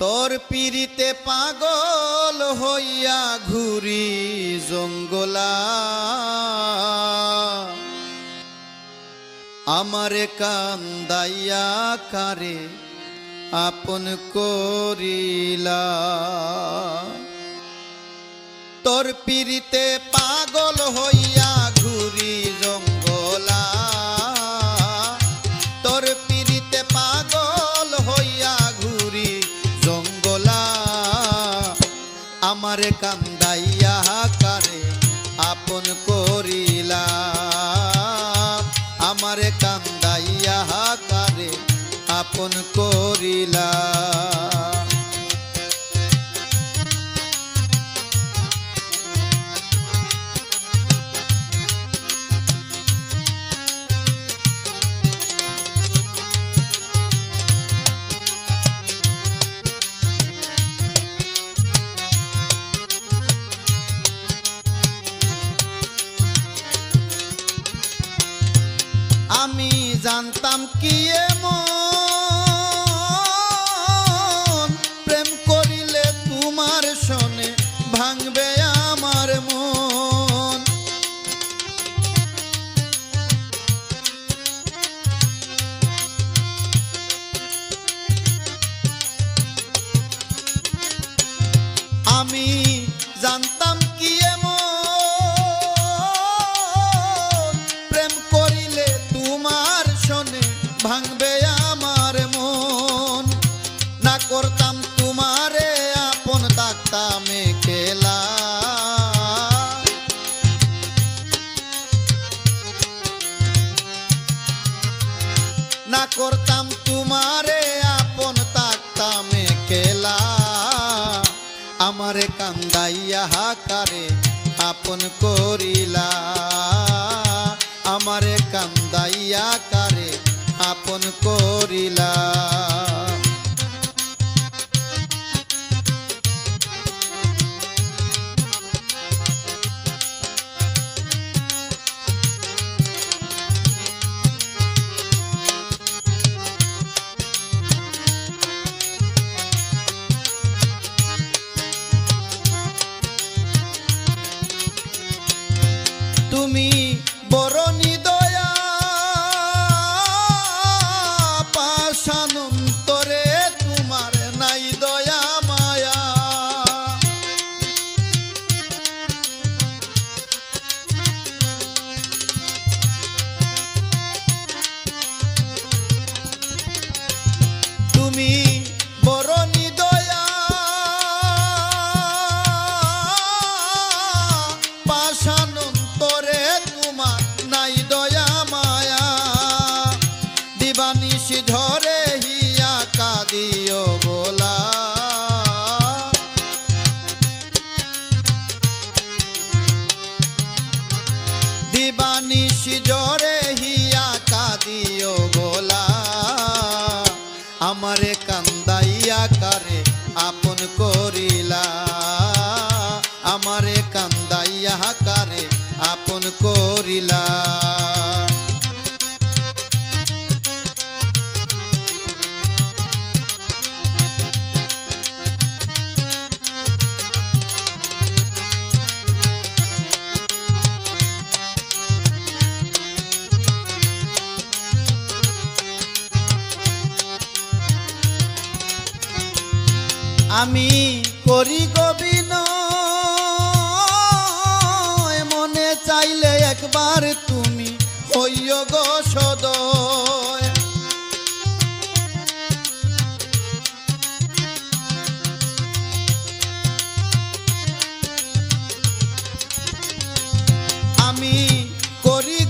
তোর পিড়িতে পাগল হইয়া ঘুরি জঙ্গলা। আমারে কান্দাইয়া কারে আপন করিলা। তোর পিড়িতে আমারে কান্দাইয়া কারে আপন করিলাম। আমার কান্দাইয়া কারে আপন করিলা জানতাম কি এমন। প্রেম করিলে তোমার শোনে ভাঙবে আমার মন। আমি জানতাম ভাঙবে আমার মন। না করতাম তোমারে আপন ডাকতাম খেলা না করতাম তোমারে আপন তাকতাম খেলা আমারে কান্দাইয়া হাকারে আপন করিলা। আমারে কান্দাইয়া আপন করিলা তুমি তুমি আমারে কান্দাইয়া আমি করি গবিন মনে চাইলে একবার তুমি হইয় গো সদয়। আমি করি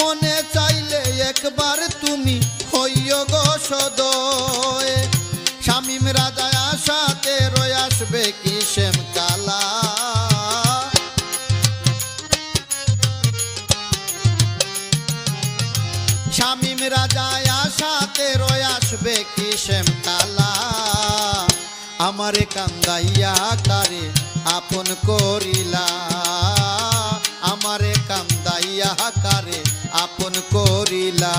মনে চাইলে তুমি শামিম রাজা আশাতে রয় আসবে কি শ্যাম কালা আমারে কান্দাইয়া কারে আপন করিলা। আমারে কান্দাইয়া কারে আপন করিলা।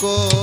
করিলা